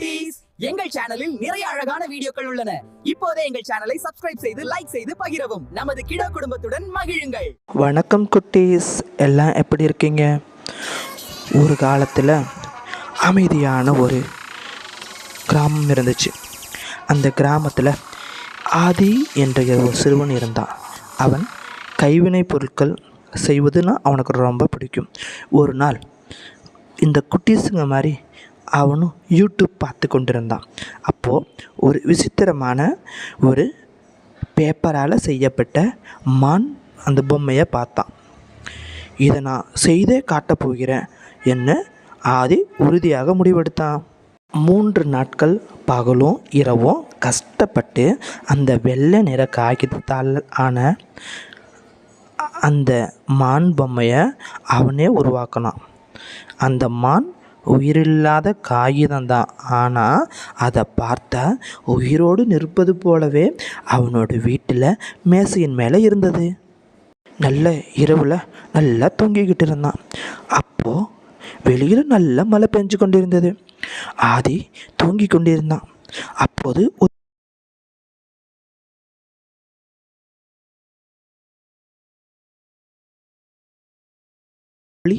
குட்டீஸ் எங்கள் சேனலில் நிறைய அழகான வீடியோக்கள் உள்ளன. இப்போதே எங்கள் சேனலை சப்ஸ்கிரைப் செய்து லைக் செய்து பகிரவும். நமது கிடா குடும்பத்துடன் மகிழுங்கள். வணக்கம் குட்டீஸ். எல்லாம் எப்படி இருக்கீங்க? ஒரு காலத்தில் அமைதியான ஒரு கிராமம் இருந்துச்சு. அந்த கிராமத்தில் ஆதி என்ற ஒரு சிறுவன் இருந்தான். அவன் கைவினை பொருட்கள் செய்வதுன்னா அவனுக்கு ரொம்ப பிடிக்கும். ஒரு நாள் இந்த குட்டீஸுங்க மாதிரி அவனும் யூடியூப் பார்த்து கொண்டிருந்தான். அப்போது ஒரு விசித்திரமான ஒரு பேப்பரால் செய்யப்பட்ட மான் அந்த பொம்மையை பார்த்தான். இதை நான் செய்தே காட்டப் போகிறேன் என்ன ஆதி உறுதியாக முடிவெடுத்தான். மூன்று நாட்கள் பகலும் இரவும் கஷ்டப்பட்டு அந்த வெள்ளை நிற காகிதத்தால் ஆன அந்த மான் பொம்மையை அவனே உருவாக்கினான். அந்த மான் உயிரில்லாத காகிதம்தான் ஆனால் அதை பார்த்தா உயிரோடு நிற்பது போலவே அவனோட வீட்டில் மேசையின் மேலே இருந்தது. நல்ல இரவில் நல்லா தூங்கிக்கிட்டு இருந்தான். அப்போது வெளியில் நல்ல மழை பெஞ்சு கொண்டிருந்தது. ஆதி தூங்கி கொண்டிருந்தான். அப்போது ஒளி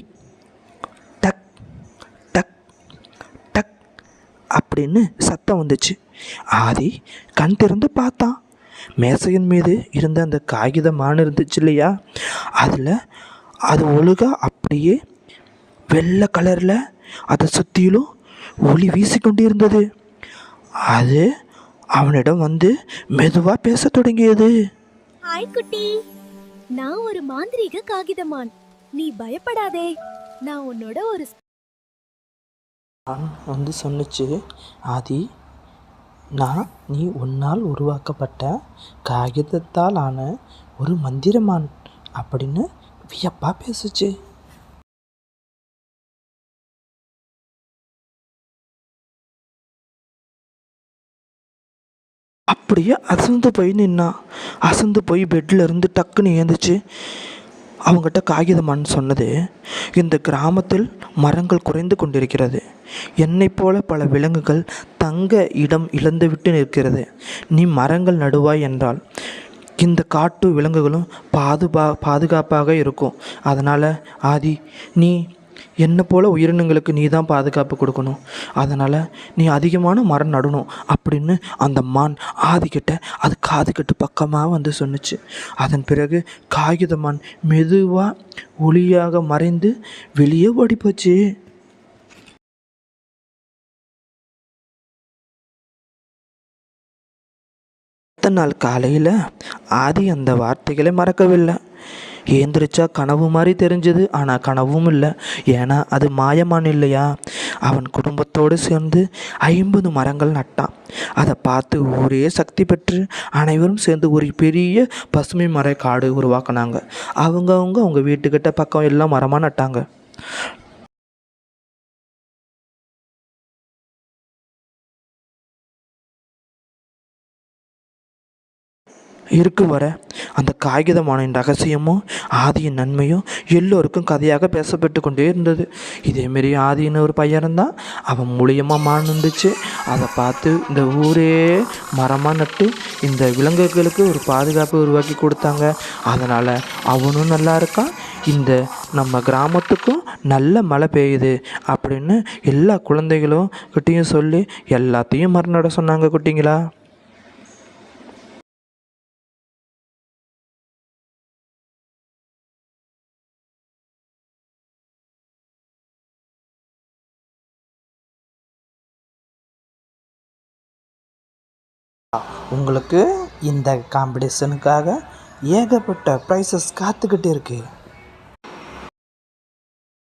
அப்படின்னு சத்தம் வந்துச்சு. ஆதி கண் திறந்து பார்த்தான். மேசையின் மீது இருந்த அந்த காகிதமான இருந்துச்சு இல்லையா? அதில் அது ஒழுகா அப்படியே வெள்ளை கலரில் அதை சுற்றிலும் ஒளி வீசிக்கொண்டு இருந்தது அது அவனிடம் வந்து மெதுவாக பேசத் தொடங்கியது. ஹாய் குட்டி. நான் ஒரு மாந்திரீக காகிதமான். நீ பயப்படாதே. நான் உன்னோட ஒரு வந்து சொன்னுச்சு ஆதி நான் நீ உன்னால் உருவாக்கப்பட்ட காகிதத்தால் ஆன ஒரு மந்திரமான் அப்படின்னு வியப்பாக பேசுச்சு. அப்படியே அசந்து போய் நின்னா அசந்து போய் பெட்டில் இருந்து டக்குன்னு ஏந்துச்சு. அவங்ககிட்ட காகிதமான்னு சொன்னது இந்த கிராமத்தில் மரங்கள் குறைந்து கொண்டிருக்கிறது. என்னைப் போல பல விலங்குகள் தங்க இடம் இழந்துவிட்டு நிற்கிறது. நீ மரங்கள் நடுவாய் என்றால் இந்த காட்டு விலங்குகளும் பாதுபா பாதுகாப்பாக இருக்கும். அதனால் ஆதி நீ என்னை போல உயிரினங்களுக்கு நீ தான் பாதுகாப்பு கொடுக்கணும். அதனால் நீ அதிகமான மரம் நடணும் அப்படின்னு அந்த மான் ஆதிக்கிட்ட அது காது கட்டு பக்கமாக வந்து சொன்னுச்சு. அதன் பிறகு காகித மான் மெதுவாக ஒளியாக மறைந்து வெளியே ஓடி போச்சு அடுத்த நாள் காலையில் ஆதி அந்த வார்த்தைகளை மறக்கவில்லை. ஏந்திரிச்சா கனவு மாதிரி தெரிஞ்சது ஆனால் கனவும் இல்லை. ஏன்னா அது மாயமான் இல்லையா? அவன் குடும்பத்தோடு சேர்ந்து ஐம்பது மரங்கள் நட்டான். அதை பார்த்து ஒரே சக்தி பெற்று அனைவரும் சேர்ந்து ஒரு பெரிய பசுமை மர காடு உருவாக்குனாங்க. அவங்கவுங்க அவங்க வீட்டுக்கிட்ட பக்கம் எல்லாம் மரமாக நட்டாங்க. இருக்கு வர. அந்த காகிதமானின் ரகசியமும் ஆதியின் நன்மையும் எல்லோருக்கும் கதையாக பேசப்பட்டு கொண்டே இருந்தது. இதேமாரி ஆதின்னு ஒரு பையன் இருந்தான் அவன் மூலியமாக மான் இருந்துச்சு அதை பார்த்து இந்த ஊரே மரமாக நட்டு இந்த விலங்குகளுக்கு ஒரு பாதுகாப்பு உருவாக்கி கொடுத்தாங்க. அதனால் அவனும் நல்லா இருக்கான். இந்த நம்ம கிராமத்துக்கும் நல்ல மழை பெய்யுது அப்படின்னு எல்லா குழந்தைகளும் கிட்டேயும் சொல்லி எல்லாத்தையும் மறுநட சொன்னாங்க குட்டிங்களா? உங்களுக்கு இந்த காம்படிஷனுக்காக ஏகப்பட்ட ப்ரைஸஸ் காத்துக்கிட்டு இருக்கு.